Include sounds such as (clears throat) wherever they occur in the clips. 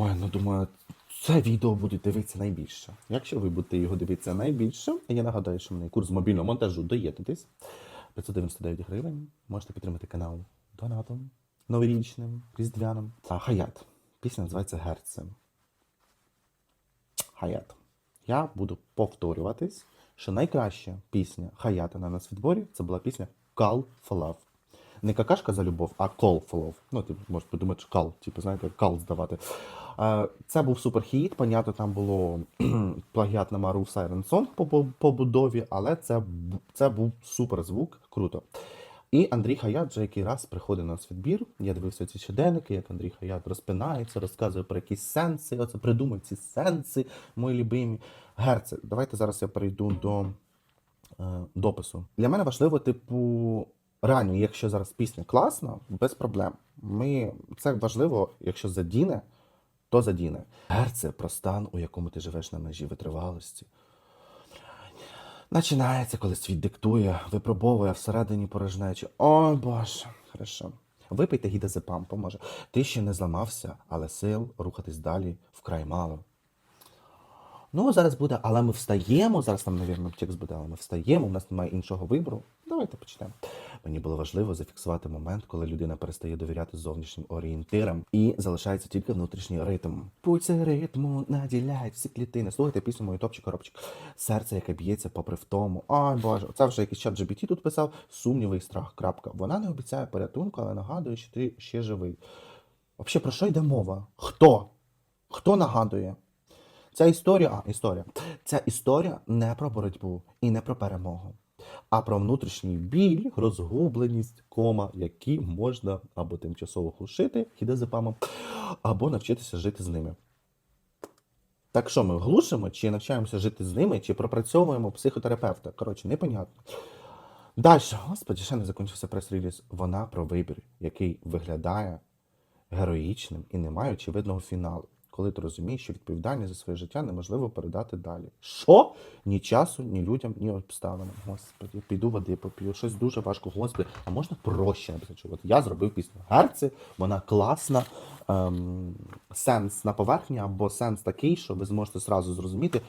Ой, ну думаю, це відео будуть дивитися найбільше. Якщо ви будете його дивитися найбільше, я нагадаю, що в мене курс мобільного монтажу доєднатись. 599 гривень. Можете підтримати канал донатом, новорічним, різдвяним. А Хаят. Пісня називається Герцем. Хаят. Я буду повторюватись, що найкраща пісня Хаята на нас відборі це була пісня Call for Love. Не какашка за любов, а Love. Ну, ти можеш подумати, що call, типу, знаєте, call здавати. Це був суперхіт. Понятно, там було (clears throat) плагіат на Мару Siren Song по по- побудові, але це, це був суперзвук, круто. І Андрій Хаят вже який раз приходить на нас відбір. Я дивився ці щоденники, як Андрій Хаят розпинається, розказує про якісь сенси. Оце придумав ці сенси, мої любимі. Герце, давайте зараз я перейду до е, допису. Для мене важливо, типу, реально, якщо зараз пісня класна, без проблем. Ми, це важливо, якщо задіне, то задіне. Герце про стан, у якому ти живеш на межі витривалості. Починається, коли світ диктує, випробовує всередині порожнечі. Ой Боже, хорошо. Випийте гідазепам, поможе. Ти ще не зламався, але сил рухатись далі вкрай мало. Ну, зараз буде, але ми встаємо. Зараз там, навірно, текст буде, але ми встаємо, у нас немає іншого вибору. Давайте почнемо. Мені було важливо зафіксувати момент, коли людина перестає довіряти зовнішнім орієнтирам і залишається тільки внутрішній ритм. Пульси ритму наділяють всі клітини. Слухайте пісню мою топчик коробчик. Серце, яке б'ється попри втому. Ой Боже, це вже якийсь чат GBT тут писав. Сумніви і страх. Крапка. Вона не обіцяє порятунку, але нагадує, що ти ще живий. Взагалі, про що йде мова? Хто? Хто нагадує? Ця історія, а історія. Ця історія не про боротьбу і не про перемогу, а про внутрішній біль, розгубленість, кома, які можна або тимчасово глушити хідезепамом, або навчитися жити з ними. Так що ми глушимо, чи навчаємося жити з ними, чи пропрацьовуємо психотерапевта? Коротше, непонятно. Далі, господи, ще не закінчився прес-реліз. Вона про вибір, який виглядає героїчним і не має очевидного фіналу. Коли ти розумієш, що відповідальність за своє життя неможливо передати далі. Що? Ні часу, ні людям, ні обставинам. Господи, піду води поп'ю. Щось дуже важко. Господи, а можна проще написати? От я зробив пісню Герці, вона класна. Ем, сенс на поверхні або сенс такий, що ви зможете зразу зрозуміти.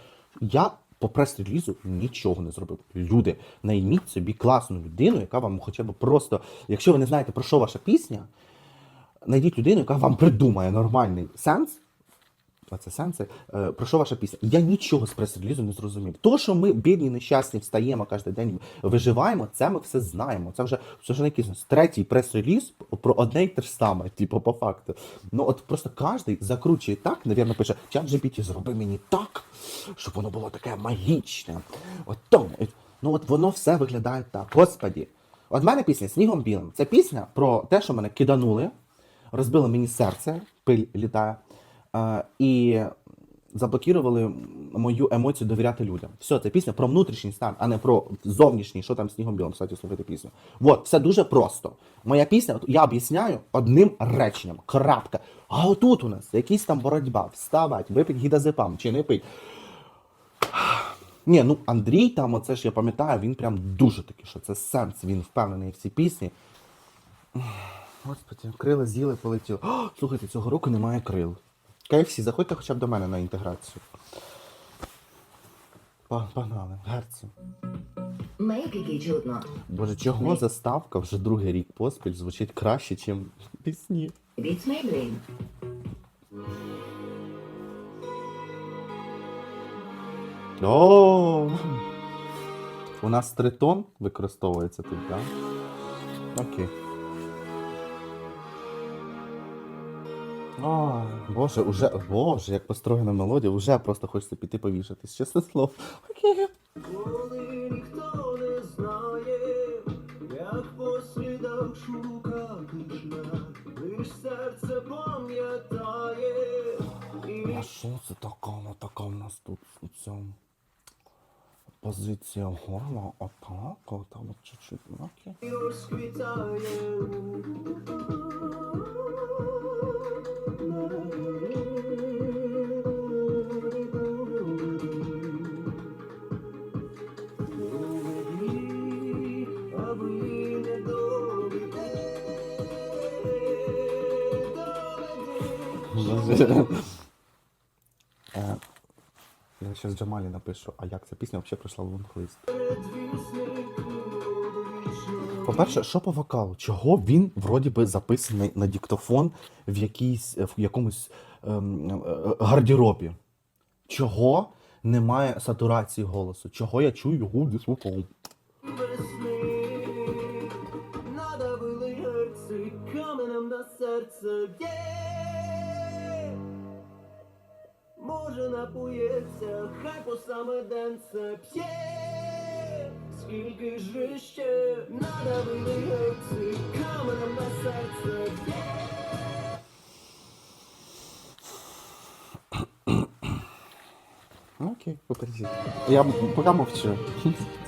Я по прес-релізу нічого не зробив. Люди, найміть собі класну людину, яка вам хоча б просто, якщо ви не знаєте, про що ваша пісня, знайдіть людину, яка вам придумає нормальний сенс. Це. Е, про що ваша пісня? Я нічого з прес-релізу не зрозумів. То, що ми, бідні, нещасні, встаємо кожен день, виживаємо, це ми все знаємо. Це вже це вже якийсь третій прес-реліз про одне й те ж саме, типу, по факту. Ну от просто кожен закручує так, навірно, пише, чат GPT, зроби мені так, щоб воно було таке магічне. От тому. Ну от воно все виглядає так. Господі. От мене пісня Снігом білим. Це пісня про те, що мене киданули, розбило мені серце, пиль літає, і заблокували мою емоцію довіряти людям. Все, це пісня про внутрішній стан, а не про зовнішній, що там снігом білим, кстати, слухайте пісню. От, все дуже просто. Моя пісня, я об'ясняю одним реченням. Крапка. А отут у нас якась там боротьба. Вставать, випить гідазепам чи не пить. Ні, ну Андрій там, оце ж я пам'ятаю, він прям дуже такий, що це сенс, він впевнений в цій пісні. Господи, крила з'їли, полетіли. Слухайте, цього року немає крил. KFC, заходьте хоча б до мене на інтеграцію. Погнали, герці. Боже, чого заставка вже другий рік поспіль звучить краще, ніж пісні? О! У нас тритон використовується тут, так? Окей. Ой, Боже, уже, Боже, як построєна мелодія, вже просто хочеться піти повішатись, чесне слово. Окей. Коли ніхто не знає, як по слідах шукати шлях, лиш серце пам'ятає. І А що це така, ну, така в нас тут у цьому? Позиція горла, отак, там от чуть-чуть, ну, окей. розквітає. Е, я зараз Джамалі напишу, а як ця пісня взагалі пройшла в лонглист. По-перше, що по вокалу? Чого він вроді би записаний на диктофон в, якійсь, в якомусь ем, е, гардеробі? Чого немає сатурації голосу? Чого я чую його є. Може напується, хай по саме денце п'є. Скільки ж ще надавили герці каменем на серце п'є. Ну, Окей, попередіть. Я поки мовчу.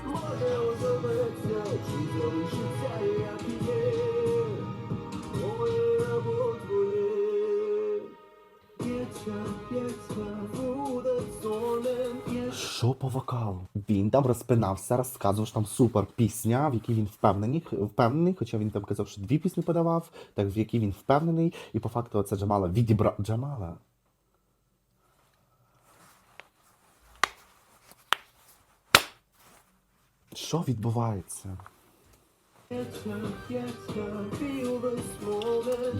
Може озоветься, чи залишиться, по вокалу? Він там розпинався, розказував, що там супер пісня, в якій він впевнений, впевнений, хоча він там казав, що дві пісні подавав, так в якій він впевнений, і по факту це Джамала відібрав. Джамала. Що відбувається?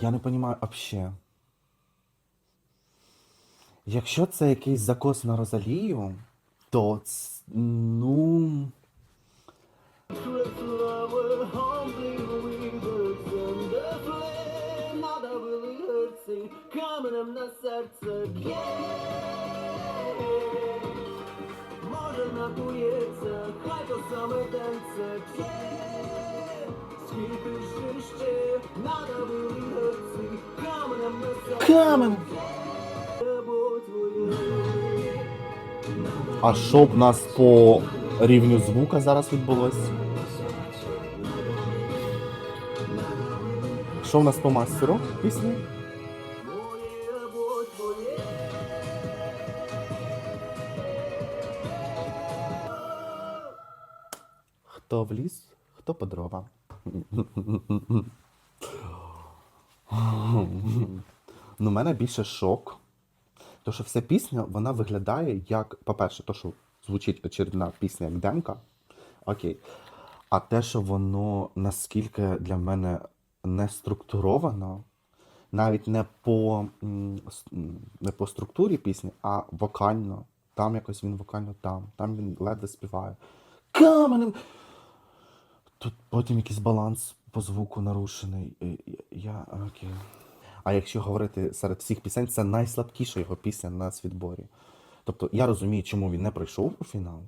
Я не розумію взагалі. Якщо це якийсь закос на Розалію, то ну. Каменем на серце б'є. Може напується, хай то саме денце п'є. Скільки ще надавили каменем на серце! А що б нас по рівню звука зараз відбулося? Що в нас по мастеру пісні? Хто в ліс, хто по дрова. Ну, мене більше шок. То, що вся пісня, вона виглядає як, по-перше, то, що звучить очередна пісня як демка. Окей. А те, що воно наскільки для мене не структуровано, навіть не по, не по структурі пісні, а вокально. Там якось він вокально там, там він ледве співає. Каменем! Тут потім якийсь баланс по звуку нарушений. Я окей. А якщо говорити серед всіх пісень, це найслабкіша його пісня на світборі. Тобто я розумію, чому він не пройшов у фінал,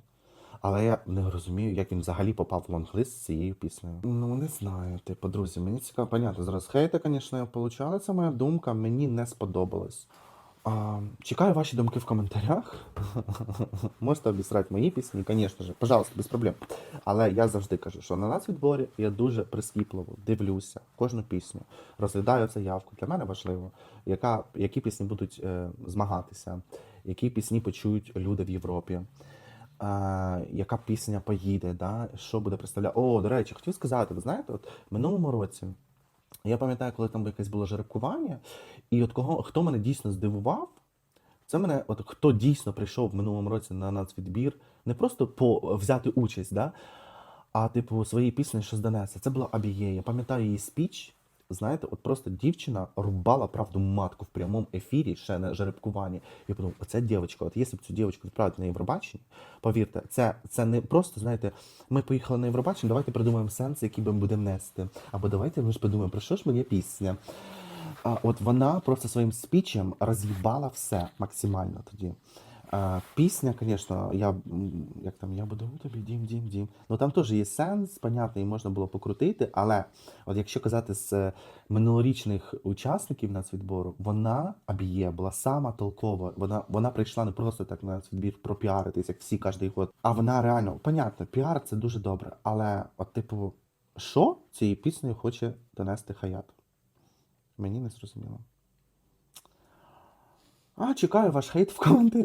але я не розумію, як він взагалі попав в лонглист з цією піснею. Ну не знаю, типу, друзі, мені цікаво, понятно, зараз хейти, звісно, я получала. Це моя думка, мені не сподобалось. Чекаю ваші думки в коментарях. (laughs) Можете обісрати мої пісні, звісно ж, пожалуйста, без проблем. Але я завжди кажу, що на нацвідборі я дуже прискіпливо дивлюся кожну пісню, розглядаю заявку. Для мене важливо, яка, які пісні будуть е, змагатися, які пісні почують люди в Європі. Е, яка пісня поїде, да? що буде представляти. О, до речі, хотів сказати, ви знаєте, от в минулому році я пам'ятаю, коли там якесь було жеребкування, і от кого хто мене дійсно здивував, це мене, от хто дійсно прийшов в минулому році на нацвідбір, не просто по взяти участь, да, а типу своєї пісні, що донесе. Це була Абіє. Я пам'ятаю її спіч. Знаєте, от просто дівчина рубала правду матку в прямому ефірі, ще на жеребкуванні. Я подумав, оця дівчинка, от якщо б цю дівчинку відправити на Євробачення, повірте, це, це не просто, знаєте, ми поїхали на Євробачення, давайте придумаємо сенс, який ми будемо нести. Або давайте ми ж подумаємо, про що ж моя пісня. А, от вона просто своїм спічем роз'їбала все максимально тоді. Пісня, звісно, я як там я буду у тобі дім, дім, дім. Ну там теж є сенс, понятно, і можна було покрутити. Але от якщо казати з е, минулорічних учасників нацвідбору, вона Абіє була сама толкова. Вона вона прийшла не просто так на нацвідбір пропіаритись, як всі кожний год. А вона реально, понятно, піар це дуже добре. Але, от, типу, що цією піснею хоче донести Хаят? Мені не зрозуміло. А, чекаю ваш хейт в коментарях.